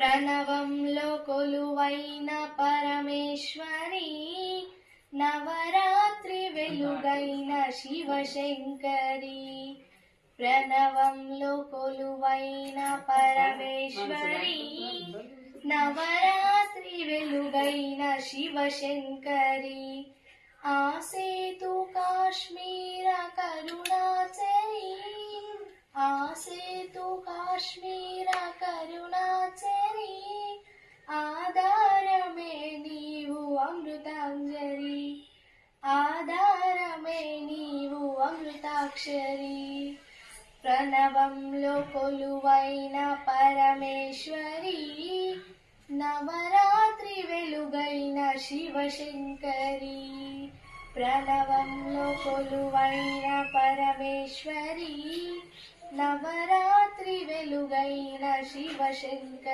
ప్రణవంలో కొలువైన పరమేశ్వరి నవరాత్రి వెలుగైన శివశంకరి. ప్రణవంలో కొలువైన పరమేశ్వరి నవరాత్రి వెలుగైన శివశంకరి. ఆసేతు కాశ్మీర కరుణాచరి ఆసేతు కాశ్మీర అమృతాంజలి. ఆధారమే నీవు అమృతాక్షరి. ప్రణవంలో కొలువైన పరమేశ్వరి. నవరాత్రి వెలుగైన శివశంకరి. ప్రణవంలో కొలువైన పరమేశ్వరి. నవరాత్రి వెలుగైన శివశంకరి.